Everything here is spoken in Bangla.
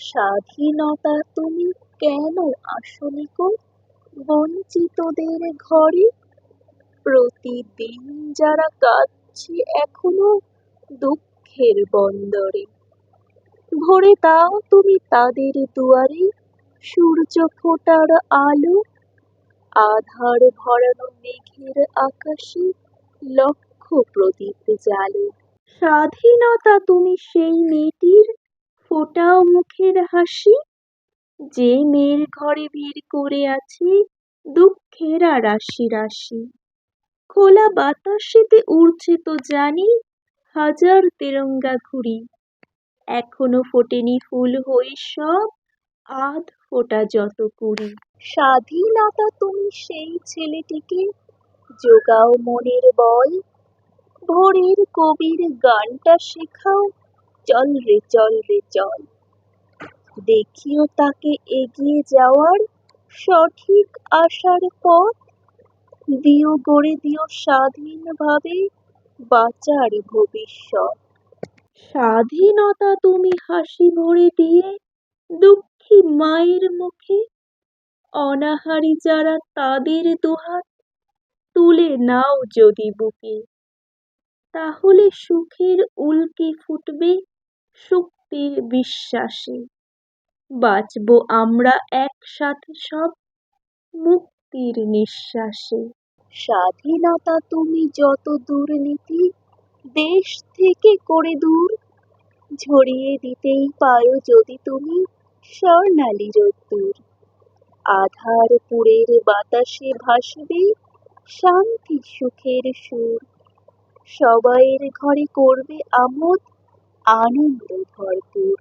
স্বাধীনতা তুমি কেন আসনি গো? বঞ্চিতদের ঘরে প্রতিদিন যারা কাঁদছে এখনও দুঃখের বন্দরে। ভরে দাও তুমি তাদের দুয়ারে, সূর্য ফোটার আলো, আধার ভরানো মেঘের আকাশে লক্ষ প্রদীপ জালো স্বাধীনতা তুমি সেই মেয়েটির ফোটাও মুখের হাসি। যে মেয়ের ঘরে ভিড় করে আছে দুঃখেরা রাশি রাশি। খোলা বাতাসেতে উড়ছে তো জানি হাজার তেরঙ্গা ঘুড়ি। এখনও ফোটেনি ফুল হয়ে সব, আধ ফোটা যত কুড়ি। স্বাধীনতা তুমি সেই ছেলেটিকে যোগাও মনের বল। ভোরের কবির গানটা শেখাও চল রে চল রে, চল। দেখিও তাকে এগিয়ে যাওয়ার সঠিক আশার পথ। দিও, গড়ে দিও স্বাধীনভাবে বাঁচার ভবিষ্যৎ। স্বাধীনতা তুমি হাসি ভরে দিয়ে দুঃখী মায়ের মুখে অনাহারী যারা তাদের দুহাত তুলে নাও যদি বুকে, তাহলে সুখের উল্কি ফুটবে শক্তির বিশ্বাসে। বাঁচব আমরা একসাথে সব মুক্তির নিঃশ্বাসে। স্বাধীনতা তুমি যত দুর্নীতি দেশ থেকে করে দূর, ঝরিয়ে দিতেই পারো যদি তুমি স্বর্ণালী রোদ্দুর। আধার পুরের বাতাসে ভাসবে শান্তি সুখের সুর। সবাইয়ের ঘরে করবে আমোদ আনন্দ ভরপুর